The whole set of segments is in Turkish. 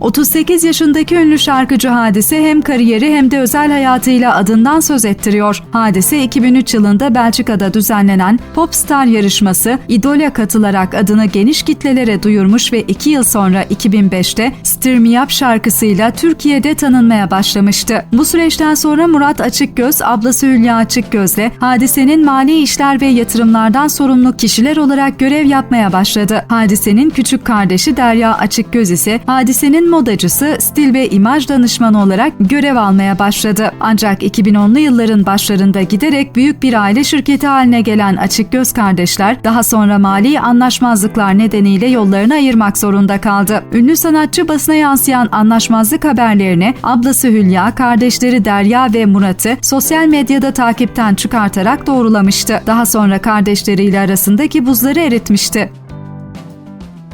38 yaşındaki ünlü şarkıcı Hadise hem kariyeri hem de özel hayatıyla adından söz ettiriyor. Hadise 2003 yılında Belçika'da düzenlenen Popstar yarışması İdol'e katılarak adını geniş kitlelere duyurmuş ve 2 yıl sonra 2005'te Stir Me Up şarkısıyla Türkiye'de tanınmaya başlamıştı. Bu süreçten sonra Murat Açıkgöz, ablası Hülya Açıkgöz'le Hadise'nin mali işler ve yatırımlardan sorumlu kişiler olarak görev yapmaya başladı. Hadise'nin küçük kardeşi Derya Açıkgöz ise Hadise'nin modacısı, stil ve imaj danışmanı olarak görev almaya başladı. Ancak 2010'lu yılların başlarında giderek büyük bir aile şirketi haline gelen Açıkgöz kardeşler daha sonra mali anlaşmazlıklar nedeniyle yollarını ayırmak zorunda kaldı. Ünlü sanatçı basına yansıyan anlaşmazlık haberlerini ablası Hülya, kardeşleri Derya ve Murat'ı sosyal medyada takipten çıkartarak doğrulamıştı. Daha sonra kardeşleriyle arasındaki buzları eritmişti.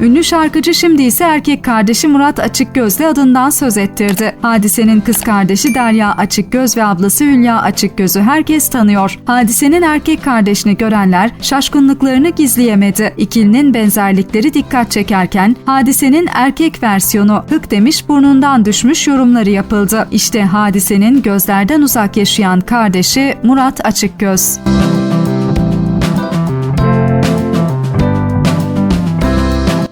Ünlü şarkıcı şimdi ise erkek kardeşi Murat Açıkgöz'le adından söz ettirdi. Hadise'nin kız kardeşi Derya Açıkgöz ve ablası Hülya Açıkgöz'ü herkes tanıyor. Hadise'nin erkek kardeşini görenler şaşkınlıklarını gizleyemedi. İkilinin benzerlikleri dikkat çekerken Hadise'nin erkek versiyonu hık demiş burnundan düşmüş yorumları yapıldı. İşte Hadise'nin gözlerden uzak yaşayan kardeşi Murat Açıkgöz.